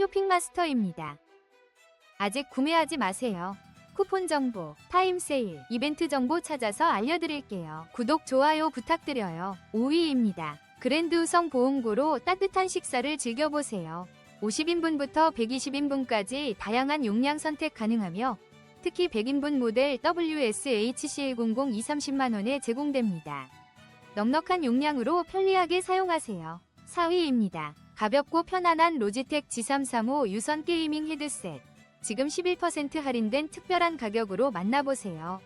쇼핑마스터입니다. 아직 구매하지 마세요. 쿠폰 정보, 타임 세일, 이벤트 정보 찾아서 알려드릴게요. 구독, 좋아요 부탁드려요. 5위입니다. 그랜드 우성 보온고로 따뜻한 식사를 즐겨보세요. 50인분부터 120인분까지 다양한 용량 선택 가능하며 특히 100인분 모델 WSHC100 2 30만원에 제공됩니다. 넉넉한 용량으로 편리하게 사용하세요. 4위입니다. 가볍고 편안한 로지텍 G335 유선 게이밍 헤드셋. 지금 11% 할인된 특별한 가격으로 만나보세요.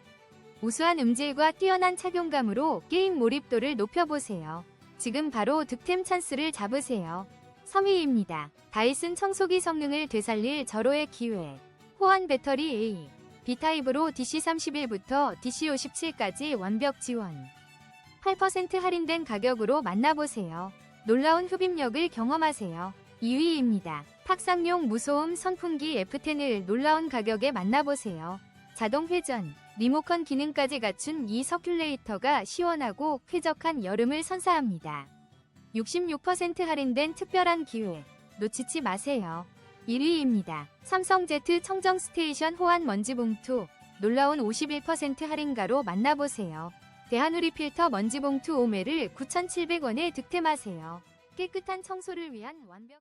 우수한 음질과 뛰어난 착용감으로 게임 몰입도를 높여보세요. 지금 바로 득템 찬스를 잡으세요. 3위입니다. 다이슨 청소기 성능을 되살릴 절호의 기회. 호환 배터리 A. B타입으로 DC31부터 DC57까지 완벽 지원. 8% 할인된 가격으로 만나보세요. 놀라운 흡입력을 경험하세요. 2위입니다. 탁상용 무소음 선풍기 F10을 놀라운 가격에 만나보세요. 자동 회전, 리모컨 기능까지 갖춘 이 서큘레이터가 시원하고 쾌적한 여름을 선사합니다. 66% 할인된 특별한 기회. 놓치지 마세요. 1위입니다. 삼성 Z 청정 스테이션 호환 먼지 봉투. 놀라운 51% 할인가로 만나보세요. 대한우리 필터 먼지 봉투 5매를 9,700원에 득템하세요. 깨끗한 청소를 위한 완벽